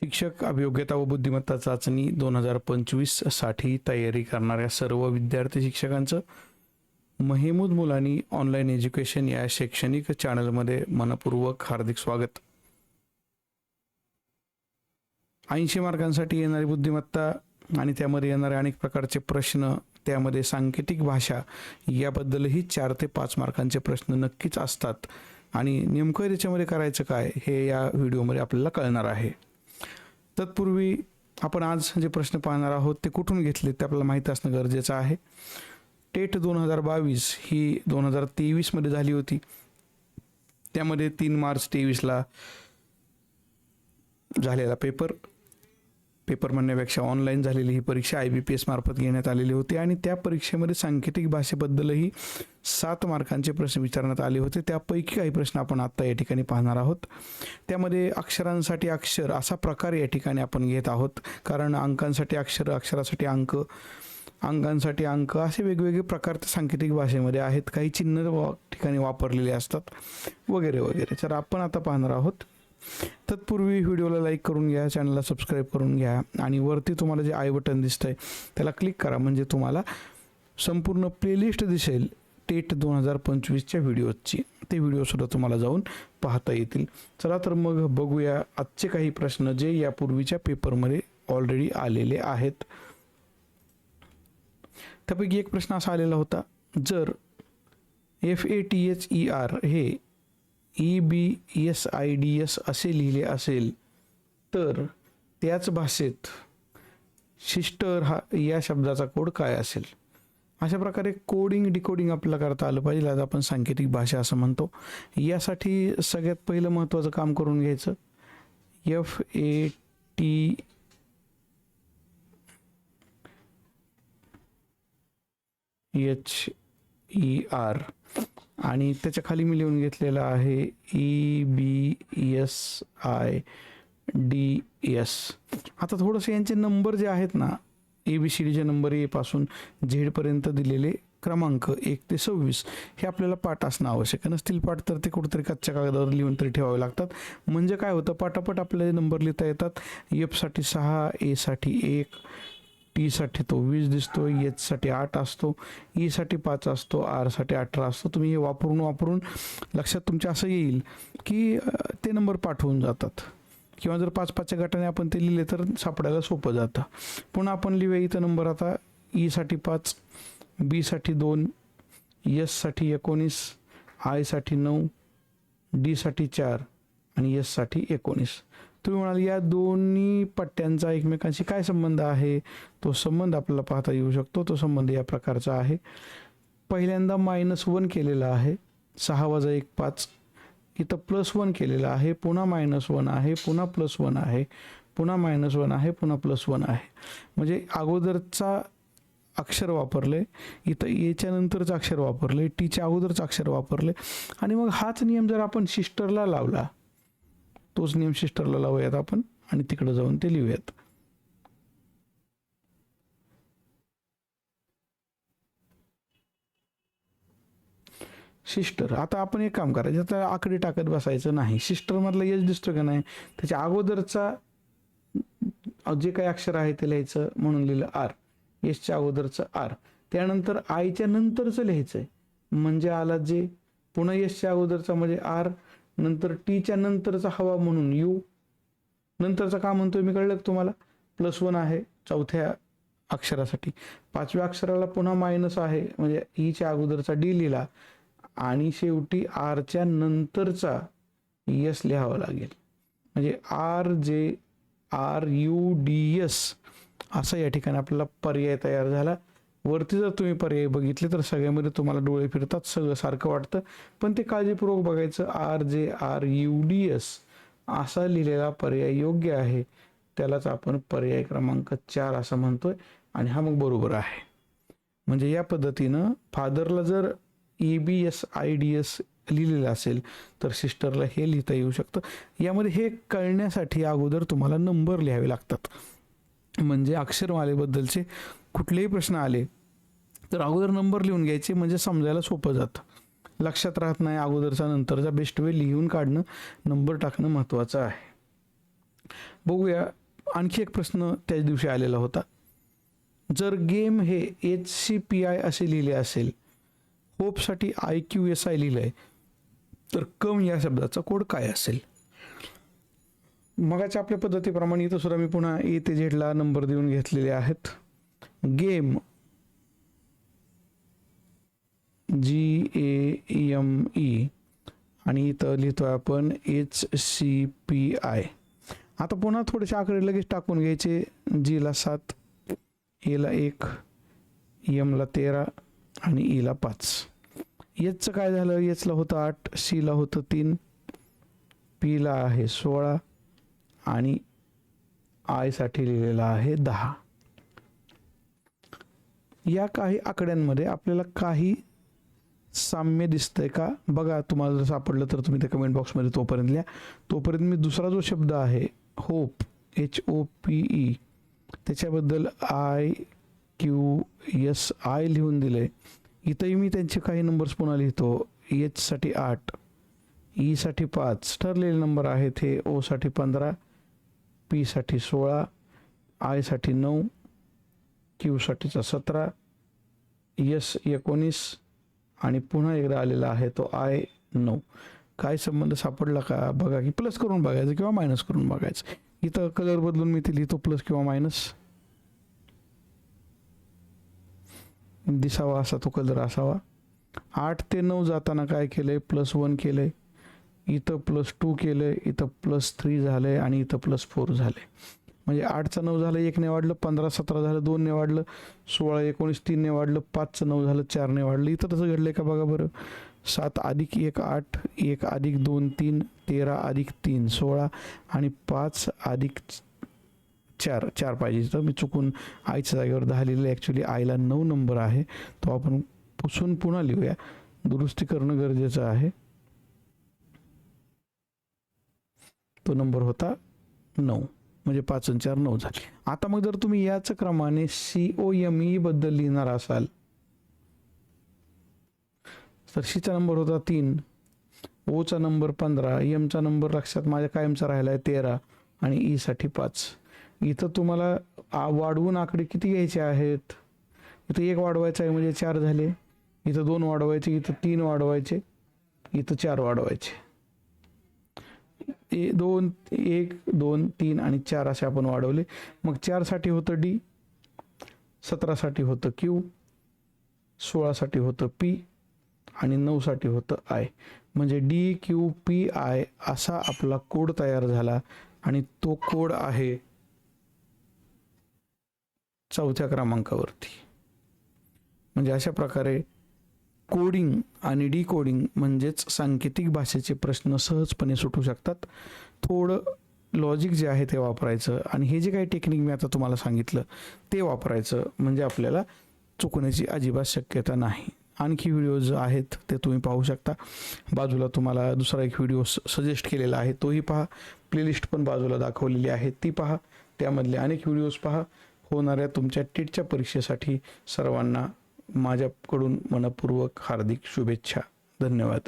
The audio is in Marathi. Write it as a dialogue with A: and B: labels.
A: शिक्षक अभियोग्यता व बुद्धिमत्ता चाचणी दोन हजार पंचवीससाठी तयारी करणाऱ्या सर्व विद्यार्थी शिक्षकांचं महेमूद मुलानी ऑनलाईन एज्युकेशन या शैक्षणिक चॅनलमध्ये मनपूर्वक हार्दिक स्वागत. ऐंशी मार्कांसाठी येणारी बुद्धिमत्ता आणि त्यामध्ये येणारे अनेक प्रकारचे प्रश्न त्यामध्ये सांकेतिक भाषा याबद्दलही चार ते पाच मार्कांचे प्रश्न नक्कीच असतात. आणि नेमकं त्याच्यामध्ये करायचं काय हे या व्हिडिओमध्ये आपल्याला कळणार आहे. तत्पूर्वी आपण आज जे प्रश्न पाहणार आहोत ते कुठून घेतले ते आपल्याला माहीत असणं गरजेचं आहे. टेट दोन हजार बावीस ही दोन हजार तेवीसमध्ये झाली होती. त्यामध्ये तीन मार्च तेवीसला झालेला पेपर. पेपर म्हणण्यापेक्षा ऑनलाईन झालेली ही परीक्षा आय बी पी एस मार्फत घेण्यात आलेली होती आणि त्या परीक्षेमध्ये सांकेतिक भाषेबद्दलही सात मार्कांचे प्रश्न विचारण्यात आले होते. त्यापैकी काही प्रश्न आपण आत्ता या ठिकाणी पाहणार आहोत. त्यामध्ये अक्षरांसाठी अक्षर असा प्रकार या ठिकाणी आपण घेत आहोत. कारण अंकांसाठी अक्षर अक्षरासाठी अंक अंकांसाठी अंक असे वेगवेगळे प्रकार ते सांकेतिक भाषेमध्ये आहेत. काही चिन्ह ठिकाणी वापरलेले असतात. वगैरे वगैरे. तर आपण आता पाहणार आहोत. तत्पूर्वी व्हिडिओला लाईक करून घ्या चॅनलला सबस्क्राईब करून घ्या आणि वरती तुम्हाला जे आय बटन आहे त्याला क्लिक करा. म्हणजे तुम्हाला संपूर्ण प्लेलिस्ट दिसेल टेट दोन हजार पंचवीसच्या व्हिडिओची. ते व्हिडिओसुद्धा तुम्हाला जाऊन पाहता येतील. चला तर मग बघूया आजचे काही प्रश्न जे यापूर्वीच्या पेपरमध्ये ऑलरेडी आलेले आहेत. त्यापैकी एक प्रश्न असा आलेला होता जर F A T H E R हे E B S I D S असे लिहिले असेल तर त्याच भाषेत सिस्टर हा या शब्दाचा कोड काय असेल? अशा प्रकारे कोडिंग डिकोडिंग आपल्याला करता आलं पाहिजे. आज आपण सांकेतिक भाषा असं म्हणतो. यासाठी सगळ्यात पहिलं महत्त्वाचं काम करून घ्यायचं. F A T H E R आणि त्याच्याखाली मी लिहून घेतलेलं आहे E B S I D S आता थोडंसं यांचे नंबर जे आहेत ना ए बी सी डीचे नंबर एपासून झेडपर्यंत दिलेले क्रमांक एक ते सव्वीस हे आपल्याला पाठ असणं आवश्यक आहे. नसतील पाठ तर ते कुठेतरी कच्च्या कागदावर लिहून तरी ठेवावे लागतात. म्हणजे काय होतं पाटापट आपल्याला नंबर लिहिता येतात. एफसाठी सहा एसाठी एक टीसाठी तो वीस दिसतो एचसाठी आठ असतो ईसाठी पाच असतो आरसाठी अठरा असतो. तुम्ही हे वापरून वापरून लक्षात तुमच्या असं येईल की ते नंबर पाठवून जातात. किंवा जर पाच पाचच्या गटाने आपण ते लिहिले तर सापडायला सोपं जातं. पुन्हा आपण लिहूया इथं नंबर आता. ईसाठी पाच बीसाठी दोन एससाठी एकोणीस आयसाठी नऊ डीसाठी चार आणि एससाठी एकोणीस. तुम्ही म्हणाल या दोन्ही पट्ट्यांचा एकमेकांशी काय संबंध आहे? तो संबंध आपल्याला पाहता येऊ शकतो. तो संबंध या प्रकारचा आहे. पहिल्यांदा मायनस वन केलेला आहे. सहा वजा एक पाच. इथं प्लस वन केलेलं आहे. पुन्हा मायनस वन आहे. पुन्हा प्लस वन आहे. पुन्हा मायनस वन आहे. पुन्हा प्लस वन आहे. म्हणजे अगोदरचा अक्षर वापरले. इथं एच्या नंतरचं अक्षर वापरले. टीच्या अगोदरचं अक्षर वापरले. आणि मग हाच नियम जर आपण सिस्टरला लावला तोच नियम सिस्टरला लावूयात आपण आणि तिकडं जाऊन ते लिहूयात. सिस्टर आता आपण एक काम करायचं आता आकडे टाकत बसायचं नाही. सिस्टरमधला यश दिसतो का नाही? त्याच्या अगोदरचा जे काही अक्षर आहे ते लिहायचं म्हणून लिहिलं आर. यशच्या अगोदरचं आर. त्यानंतर आयच्या नंतरचं लिहायचं आहे म्हणजे आला जे पुन्हा यशच्या अगोदरचा म्हणजे आर नंतर टीच्या नंतरचा हवा म्हणून यू नंतरचा का म्हणतोय मी कळलं तुम्हाला? प्लस वन आहे चौथ्या अक्षरासाठी. पाचव्या अक्षराला पुन्हा मायनस आहे म्हणजे e ईच्या अगोदरचा डी लिहिला आणि शेवटी आरच्या नंतरचा यस लिहावा लागेल. म्हणजे R J R U D S असा या ठिकाणी आपल्याला पर्याय तयार झाला. वरती जर तुम्ही पर्याय बघितले तर सगळ्यामध्ये तुम्हाला डोळे फिरतात सगळं सारखं वाटतं. पण ते काळजीपूर्वक बघायचं R J R U D S असा लिहिलेला पर्याय योग्य आहे. त्यालाच आपण पर्याय क्रमांक चार असं म्हणतोय आणि हा मग बरोबर आहे. म्हणजे या पद्धतीनं फादरला जर A B S I D S लिहिलेलं असेल तर सिस्टरला हे लिहिता येऊ शकतं. यामध्ये हे कळण्यासाठी अगोदर तुम्हाला नंबर लिहावे लागतात. म्हणजे अक्षरमालेबद्दलचे कुठलेही प्रश्न आले तर अगोदर नंबर लिहून घ्यायचे म्हणजे समजायला सोपं जातं. लक्षात राहत नाही अगोदरचा नंतरचा. बेस्ट वे लिहून काढणं नंबर टाकणं महत्त्वाचं आहे. बघूया आणखी एक प्रश्न त्याच दिवशी आलेला होता. जर गेम हे एच सी पी आय असे लिहिले असेल होपसाठी आय क्यू एस आय लिहिलं आहे तर कम या शब्दाचा कोड काय असेल? मगाच्या आपल्या पद्धतीप्रमाणे इथं सुद्धा मी पुन्हा ए ते झेडला नंबर देऊन घेतलेले आहेत. Game G A M E. आणि इथं लिहितोय आपण एच सी पी आय. आता पुन्हा थोडेसे आकडे लगेच टाकून घ्यायचे. जीला सात एला एक एमला तेरा आणि e ईला पाच. एचचं काय झालं? एचला होतं आठ सीला होतं तीन पीला आहे सोळा आणि आयसाठी लिहिलेला आहे दहा. या काही आकड्यांमध्ये आपल्याला काही साम्य दिसतंय का? बघा तुम्हाला जर सापडलं तर तुम्ही त्या कमेंट बॉक्समध्ये तोपर्यंत लिहा. तोपर्यंत मी दुसरा जो शब्द आहे hope H O P E त्याच्याबद्दल आय क्यू एस आय लिहून दिले इथंही मी त्यांचे काही नंबर्स पुन्हा लिहितो. एचसाठी आठ e ईसाठी पाच ठरलेले नंबर आहेत हे. ओसाठी पंधरा पीसाठी सोळा आयसाठी नऊ क्यूसाठीचा सतरा यस एकोणीस आणि पुन्हा एकदा आलेला आहे तो आय नऊ. काय संबंध सापडला का? बघा की प्लस करून बघायचं किंवा मायनस करून बघायचं. इथं कलर बदलून मी ते लिहितो प्लस किंवा मायनस दिसावा असा तो कलर असावा. आठ ते नऊ जाताना काय केलंय? प्लस वन केलंय. इथं प्लस टू केलंय इथं प्लस थ्री झालंय आणि इथं प्लस फोर झालंय. म्हणजे आठचं नऊ झालं एकने वाढलं पंधरा सतरा झालं दोनने वाढलं सोळा एकोणीस तीनने वाढलं पाचचं नऊ झालं चारने वाढलं. इथं तसं घडलंय का बघा बरं? सात अधिक एक आठ एक अधिक दोन तीन तेरा अधिक तीन सोळा आणि पाच अधिक चार चार पाहिजे. तर मी चुकून आईच्या जागेवर दहा लिहिलं ॲक्च्युली आईला नऊ नंबर आहे. तो आपण पुसून पुन्हा लिहूया. दुरुस्ती करणं गरजेचं आहे. तो नंबर होता नऊ. म्हणजे पाच चार नऊ झाले. आता मग जर तुम्ही याच क्रमाने सी ओ एम ई बद्दल लिहिणार असाल तर सीचा नंबर होता तीन ओचा नंबर पंधरा एमचा नंबर लक्षात माझ्या कायमचा राहिला आहे तेरा आणि e ईसाठी पाच. इथं तुम्हाला आ- वाढवून आकडे किती घ्यायचे आहेत? इथं एक वाढवायचं आहे म्हणजे चार झाले. इथं दोन वाढवायचे इथं तीन वाढवायचे इथं चार वाढवायचे. ए दोन एक दोन तीन आणि चार असे आपण वाढवले. मग चारसाठी होतं डी सतरासाठी होतं क्यू सोळासाठी होतं पी आणि नऊसाठी होतं आय म्हणजे डी क्यू पी आय असा आपला कोड तयार झाला आणि तो कोड आहे चौथ्या क्रमांकावरती. म्हणजे अशा प्रकारे कोडिंग आणि डिकोडिंग म्हणजेच सांकेतिक भाषेचे प्रश्न सहजपणे सुटू शकतात. थोडं लॉजिक जे आहे ते वापरायचं आणि हे जे काही टेक्निक मी आता तुम्हाला सांगितलं ते वापरायचं म्हणजे आपल्याला चुकण्याची अजिबात शक्यता नाही. आणखी व्हिडिओज आहेत ते तुम्ही पाहू शकता. बाजूला तुम्हाला दुसरा एक व्हिडिओ सजेस्ट केलेला आहे तोही पहा. प्लेलिस्ट पण बाजूला दाखवलेली आहे ती पहा. त्यामधले अनेक व्हिडिओज पहा. होणाऱ्या तुमच्या टीटच्या परीक्षेसाठी सर्वांना माझ्याकडून मनपूर्वक हार्दिक शुभेच्छा. धन्यवाद.